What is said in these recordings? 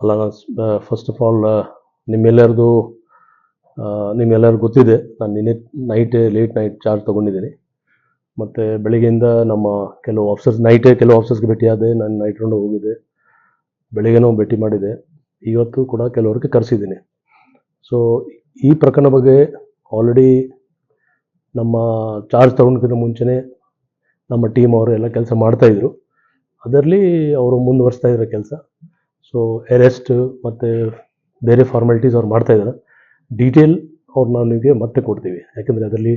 ಅಲ್ಲ first of all ನಿಮ್ಮೆಲ್ಲರದು ನಿಮ್ಮೆಲ್ಲರಿಗೂ ಗೊತ್ತಿದೆ. ನಾನು ನಿನ್ನೆ ನೈಟ್ ಲೇಟ್ ನೈಟ್ ಚಾರ್ಜ್ ತೊಗೊಂಡಿದ್ದೀನಿ. ಮತ್ತು ಬೆಳಿಗ್ಗೆಯಿಂದ ನಮ್ಮ ಕೆಲವು ಆಫೀಸರ್ಸ್ ನೈಟೇ ಕೆಲವು ಆಫೀಸರ್ಸ್ಗೆ ಭೇಟಿಯಾದೆ ನಾನು ನೈಟ್ ರೌಂಡ್ ಹೋಗಿದ್ದೆ. ಬೆಳಿಗ್ಗೆನೂ ಭೇಟಿ ಮಾಡಿದೆ. ಇವತ್ತು ಕೂಡ ಕೆಲವ್ರಿಗೆ ಕರೆಸಿದ್ದೀನಿ. ಸೊ ಈ ಪ್ರಕರಣ ಬಗ್ಗೆ ಆಲ್ರೆಡಿ ನಮ್ಮ ಚಾರ್ಜ್ ತಗೊಂಡಕ್ಕಿಂತ ಮುಂಚೆನೇ ನಮ್ಮ ಟೀಮ್ ಅವರು ಎಲ್ಲ ಕೆಲಸ ಮಾಡ್ತಾಯಿದ್ರು ಅದರಲ್ಲಿ ಅವರು ಮುಂದುವರಿಸ್ತಾ ಇದ್ದಾರೆ ಕೆಲಸ. ಸೊ ಅರೆಸ್ಟ್ ಮತ್ತು ಬೇರೆ ಫಾರ್ಮಾಲಿಟೀಸ್ ಅವ್ರು ಮಾಡ್ತಾಯಿದ್ದಾರೆ ಡೀಟೇಲ್ ನಾವು ನಿಮಗೆ ಮತ್ತೆ ಕೊಡ್ತೀವಿ. ಯಾಕೆಂದರೆ ಅದರಲ್ಲಿ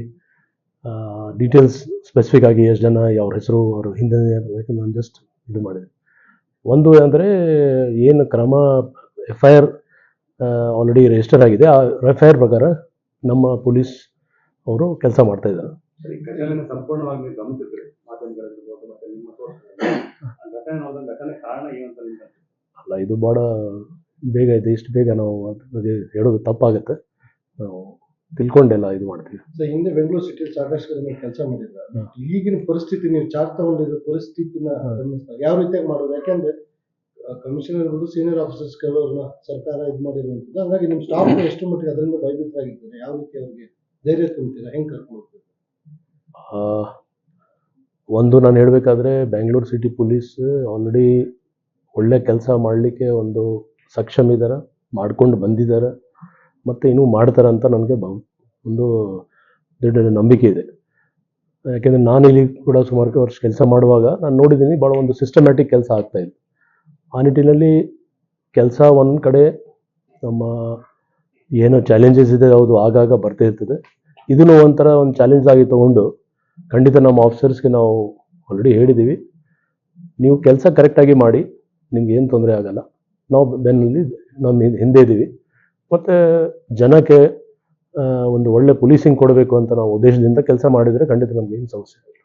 ಡೀಟೇಲ್ಸ್ ಸ್ಪೆಸಿಫಿಕ್ ಆಗಿ ಎಷ್ಟು ಜನ ಅವ್ರ ಹೆಸರು, ಅವರು ಹಿಂದೆ ಯಾಕಂದ್ರೆ ನಾನು ಜಸ್ಟ್ ಇದು ಮಾಡಿದೆ. ಒಂದು ಅಂದರೆ, ಏನು ಕ್ರಮ F I R already register ಆಗಿದೆ. ಆ ಎಫ್ ಐ ಆರ್ ಪ್ರಕಾರ ನಮ್ಮ ಪೊಲೀಸ್ ಅವರು ಕೆಲಸ ಮಾಡ್ತಾ ಇದ್ದಾರೆ. ಸಂಪೂರ್ಣವಾಗಿ ಅಲ್ಲ ಇದು ಭಾಳ ಬೇಗ ಇದೆ ಇಷ್ಟು ಬೇಗ ನಾವು ಬಗ್ಗೆ ಹೇಳೋದು ತಪ್ಪಾಗುತ್ತೆ. ನಾವು ತಿಳ್ಕೊಂಡೆಲ್ಲ ಇದು ಮಾಡ್ತೀವಿ. ಸೊ ಹಿಂದೆ ಬೆಂಗಳೂರು ಸಿಟಿ ಸಾಕಷ್ಟು ಕಡೆ ನೀವು ಕೆಲಸ ಮಾಡಿದ್ರ. ಈಗಿನ ಪರಿಸ್ಥಿತಿ ನೀವು ಚಾರ್ಜ್ ತಗೊಂಡಿರೋ ಪರಿಸ್ಥಿತಿನ. ಯಾವ ರೀತಿಯಾಗಿ ಮಾಡೋದು? ಯಾಕಂದ್ರೆ ಕಮಿಷನರ್ ಇರ್ಬೋದು ಸೀನಿಯರ್ ಆಫೀಸರ್ಸ್ ಕೆಲವ್ರನ್ನ ಸರ್ಕಾರ ಇದು ಮಾಡಿರುವಂಥದ್ದು. ಹಂಗಾಗಿ ನಿಮ್ಮ ಸ್ಟಾಫ್ ಎಷ್ಟು ಮಟ್ಟಿಗೆ ಅದರಿಂದ ಭಯಭೀತರಾಗಿದ್ದಾರೆ? ಯಾವ ರೀತಿ ಅವ್ರಿಗೆ ಧೈರ್ಯ ತುಂಬ್ತೀರಾ? ಹೆಂಗ್ ಕರ್ಕೊಂಡು ಹೋಗ್ತೀರಾ? ಆ, ಒಂದು ನಾನು ಹೇಳಬೇಕಾದ್ರೆ ಬೆಂಗಳೂರು ಸಿಟಿ ಪೊಲೀಸ್ ಆಲ್ರೆಡಿ ಒಳ್ಳೆ ಕೆಲಸ ಮಾಡಲಿಕ್ಕೆ ಒಂದು ಸಕ್ಷಮ್ ಇದ್ದಾರೆ ಮಾಡ್ಕೊಂಡು ಬಂದಿದ್ದಾರೆ ಮತ್ತು ಇನ್ನೂ ಮಾಡ್ತಾರೆ ಅಂತ ನನಗೆ ಬ ಒಂದು ದೊಡ್ಡ ನಂಬಿಕೆ ಇದೆ. ಯಾಕೆಂದರೆ ನಾನು ಇಲ್ಲಿ ಕೂಡ ಸುಮಾರು ವರ್ಷ ಕೆಲಸ ಮಾಡುವಾಗ ನಾನು ನೋಡಿದ್ದೀನಿ ಭಾಳ ಒಂದು ಸಿಸ್ಟಮ್ಯಾಟಿಕ್ ಕೆಲಸ ಆಗ್ತಾಯಿದೆ ಆ ನಿಟ್ಟಿನಲ್ಲಿ ಕೆಲಸ ಒಂದು ಕಡೆ ನಮ್ಮ ಏನೋ ಚಾಲೆಂಜಸ್ ಇದೆ ಅದು ಆಗಾಗ ಬರ್ತಾ ಇರ್ತದೆ. ಇದನ್ನು ಒಂಥರ ಒಂದು ಚಾಲೆಂಜ್ ಆಗಿ ತೊಗೊಂಡು ಖಂಡಿತ ನಮ್ಮ ಆಫೀಸರ್ಸ್ಗೆ ನಾವು ಆಲ್ರೆಡಿ ಹೇಳಿದ್ದೀವಿ ನೀವು ಕೆಲಸ ಕರೆಕ್ಟಾಗಿ ಮಾಡಿ ನಿಮ್ಗೆ ಏನು ತೊಂದರೆ ಆಗಲ್ಲ. ನಾವು ಬೆನ್ನಲ್ಲಿ ನಮ್ಮ ಹಿಂದೆ- ಇದ್ದೀವಿ. ಮತ್ತು ಜನಕ್ಕೆ ಒಂದು ಒಳ್ಳೆ ಪೊಲೀಸಿಂಗ್ ಕೊಡಬೇಕು ಅಂತ ನಾವು ಉದ್ದೇಶದಿಂದ ಕೆಲಸ ಮಾಡಿದರೆ ಖಂಡಿತ ನಮ್ಗೆ ಏನು ಸಮಸ್ಯೆ ಇಲ್ಲ.